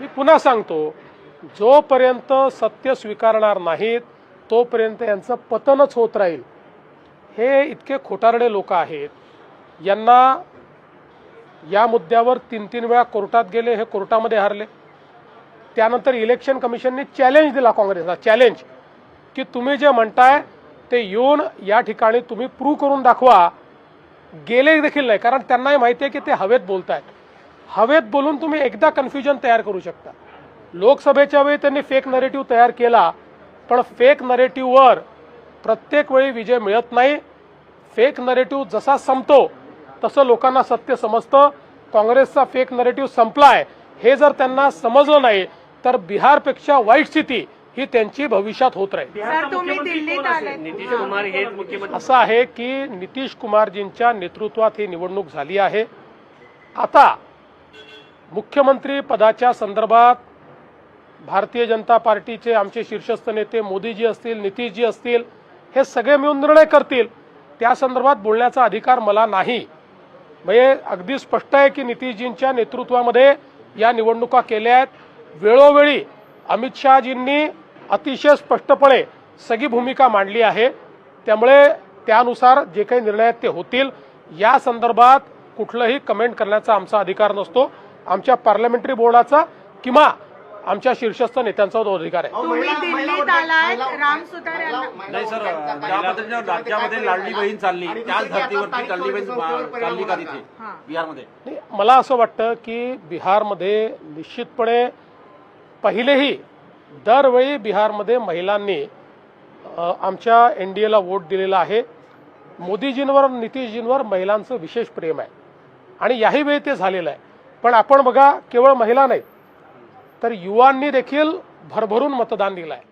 मी पुन्हा सांगतो जोपर्यंत सत्य स्वीकारणार नाहीत तोपर्यंत यांचं पतनच होत राहील. हे इतके खोटारडे लोक आहेत. यांना या मुद्द्यावर तीन तीन वेळा कोर्टात गेले हे कोर्टामध्ये हारले. त्यानंतर इलेक्शन कमिशनने चॅलेंज दिला काँग्रेसला. चॅलेंज की तुम्ही जे म्हणताय ते येऊन या ठिकाणी तुम्ही प्रूव्ह करून दाखवा. गेले देखील नाही कारण त्यांनाही माहिती आहे की ते हवेत बोलतायत. हवेत बोलून तुम्ही एकदा कन्फ्युजन तयार करू शकता. लोकसभेच्या वेळी त्यांनी फेक नरेटिव्ह तयार केला पण फेक नरेटिव्हवर प्रत्येक वेळी विजय मिळत नाही. फेक नरेटिव्ह जसा संपतो तसं लोकांना सत्य समजतं. काँग्रेसचा फेक नरेटिव्ह संपलाय हे जर त्यांना समजलं नाही तर बिहारपेक्षा वाईट स्थिती ही त्यांची भविष्यात होत राहील. सर तुम्ही दिल्लीत आले नितीश कुमार हेच मुख्यमंत्री. असं आहे की नितीश कुमारजींच्या नेतृत्वात ही निवडणूक झाली आहे. आता मुख्यमंत्री पदाच्या संदर्भात भारतीय जनता पार्टीचे आमचे शीर्षस्थ नेते मोदीजी असतील नितीशजी असतील हे सगळे मिळून निर्णय करतील. त्या संदर्भात बोलण्याचा अधिकार मला नाही. म्हणजे अगदी स्पष्ट आहे की नितीशजींच्या नेतृत्वामध्ये या निवडणुका केल्या आहेत. वेळोवेळी अमित शहाजींनी अतिशय स्पष्टपणे सगळी भूमिका मांडली आहे. त्यामुळे त्यानुसार जे काही निर्णय आहेत ते होतील. या संदर्भात कुठलंही कमेंट करण्याचा आमचा अधिकार नसतो. आमच्या पार्लमेंटरी बोर्डाचा किंवा आमच्या शीर्षस्थ नेत्यांचा तो अधिकार आहे. तुम्ही दिल्लीत आलाय राम सुतार यांना नाही सर ज्या पद्धतीने राज्यामध्ये लाडली बहीण चालली त्याच धर्तीवरती लाडली बहीण चालली का तिथे. बिहारमध्ये. नाही, मला असं वाटतं की बिहारमध्ये निश्चितपणे पहिलेही दरवेळी बिहारमध्ये महिलांनी आमच्या एन डी एला वोट दिलेला आहे. मोदीजींवर नितीशजींवर महिलांचं विशेष प्रेम आहे. आणि याही वेळी ते झालेलं आहे. पण आपण बघा केवळ महिला नाही तर युवांनी देखील भरभरून मतदान दिलं आहे